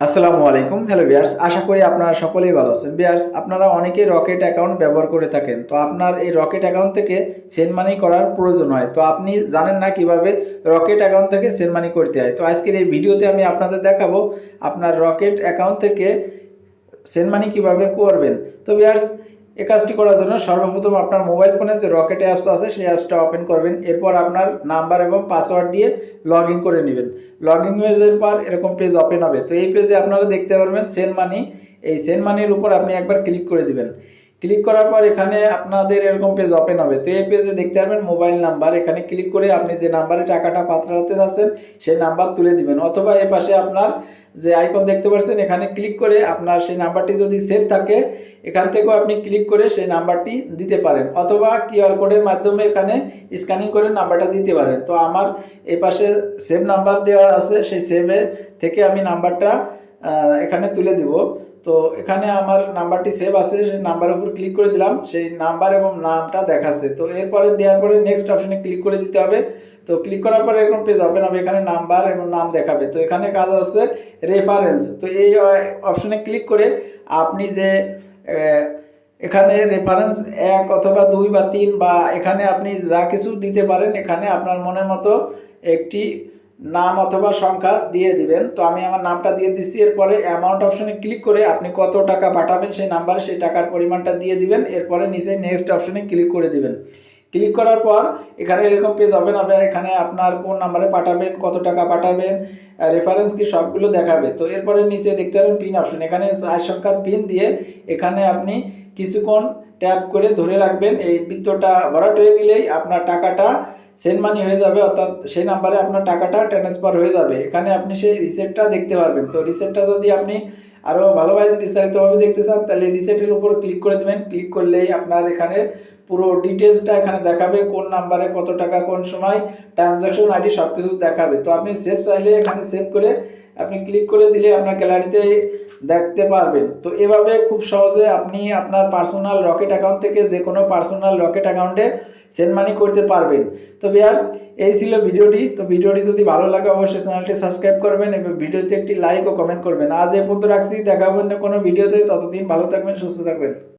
আসসালামু আলাইকুম। হ্যালো বিয়ার্স আশা করি আপনারা সকলেই ভালো আছেন। বিয়ার্স আপনারা অনেকেই রকেট অ্যাকাউন্ট ব্যবহার করে থাকেন। তো আপনার এই রকেট অ্যাকাউন্ট থেকে সেন্ড মানি করার প্রয়োজন হয়। তো আপনি জানেন না কীভাবে রকেট অ্যাকাউন্ট থেকে সেন্ড মানি করতে হয়। তো আজকের এই ভিডিওতে আমি আপনাদের দেখাবো আপনার রকেট অ্যাকাউন্ট থেকে সেন্ড মানি কীভাবে করবেন। তো বিয়ার্স এই কাজটি করার জন্য সর্বপ্রথম আপনার মোবাইল ফোনে যে রকেট অ্যাপস আছে, সেই অ্যাপসটা ওপেন করবেন। এরপর আপনার নাম্বার এবং পাসওয়ার্ড দিয়ে লগ করে নেবেন। লগ ইন পর এরকম পেজ ওপেন হবে। তো এই পেজে আপনারা দেখতে পারবেন সেন্ড মানি। এই সেন্ড মানির উপর আপনি একবার ক্লিক করে দিবেন। ক্লিক করার পর এখানে আপনাদের এরকম পেজ ওপেন হবে। তো এই পেজে দেখতে পারবেন মোবাইল নাম্বার এখানে ক্লিক করে আপনি যে নাম্বারে টাকাটা পাঠাতে যাচ্ছেন, সেই নাম্বার তুলে দিবেন। অথবা এ পাশে আপনার যে আইকন দেখতে পাচ্ছেন, এখানে ক্লিক করে আপনার সেই নাম্বারটি যদি সেভ থাকে, এখান থেকেও আপনি ক্লিক করে সেই নাম্বারটি দিতে পারেন। অথবা কিউআর কোডের মাধ্যমে এখানে স্ক্যানিং করে নাম্বারটা দিতে পারেন। তো আমার এই পাশে সেভ নাম্বার দেওয়া আছে। সেই সেভে থেকে আমি নাম্বারটা এখানে তুলে দিব। তো এখানে আমার নাম্বারটি সেভ আছে সেই নাম্বারের উপর ক্লিক করে দিলাম, সেই নাম্বার এবং নামটা দেখাচ্ছে। তো এরপরে দেওয়ার পরে নেক্সট অপশনে ক্লিক করে দিতে হবে। তো ক্লিক করার পরে এরকম পেজ ওপেন হবে, এখানে নাম্বার এবং নাম দেখাবে। তো এখানে কাজ আছে রেফারেন্স তো এই অপশনে ক্লিক করে আপনি যে এখানে রেফারেন্স এক অথবা দুই বা তিন বা এখানে আপনি যা কিছু দিতে পারেন, এখানে আপনার মনের মতো একটি নাম অথবা সংখ্যা দিয়ে দিবেন। তো আমি আমার নামটা দিয়ে দিচ্ছি। এরপরে অ্যামাউন্ট অপশনে ক্লিক করে আপনি কত টাকা পাঠাবেন সেই নাম্বারে সেই টাকার পরিমাণটা দিয়ে দিবেন। এরপরে নিচে নেক্সট অপশনে ক্লিক করে দিবেন। ক্লিক করার পর এখানে এরকম পেজ হবে না এখানে আপনার কোন নাম্বারে পাঠাবেন, কত টাকা পাঠাবেন রেফারেন্স কি সবগুলো দেখাবে। তো এরপরে নিচে দেখতে পাবেন পিন অপশন এখানে চার সংখ্যার পিন দিয়ে এখানে আপনি কিছুক্ষণ ট্যাপ করে ধরে রাখবেন। এই বৃত্তটা ভরাট হয়ে গেলেই আপনার টাকাটা সেন্ড মানি হয়ে যাবে, অর্থাৎ সেই নাম্বারে আপনার টাকাটা ট্রান্সফার হয়ে যাবে। এখানে আপনি সেই রিসেটটা দেখতে পারবেন। তো রিসেটটা যদি আপনি আরও ভালোভাবে বিস্তারিতভাবে দেখতে চান, তাহলে রিসেটের উপর ক্লিক করে দেবেন। ক্লিক করলেই আপনার এখানে পুরো ডিটেলসটা এখানে দেখাবে, কোন নাম্বারে কত টাকা, কোন সময় ট্রানজাকশন আইডি সব কিছু দেখাবে। তো আপনি সেভ চাইলে এখানে সেভ করে আপনি ক্লিক করে দিলে আপনার গ্যালারিতে দেখতে পারবেন। তো এভাবে খুব সহজে আপনি আপনার পার্সোনাল রকেট অ্যাকাউন্ট থেকে যে কোনো পার্সোনাল রকেট অ্যাকাউন্টে সেন্ড মানি করতে পারবেন। তো বিয়ার্স এই ছিল ভিডিওটি। তো ভিডিওটি যদি ভালো লাগে, অবশ্যই চ্যানেলটি সাবস্ক্রাইব করবেন এবং ভিডিওতে একটি লাইক ও কমেন্ট করবেন। আজ এ পর্যন্ত রাখছি। দেখাবেন না কোনো ভিডিওতে। ততদিন ভালো থাকবেন, সুস্থ থাকবেন।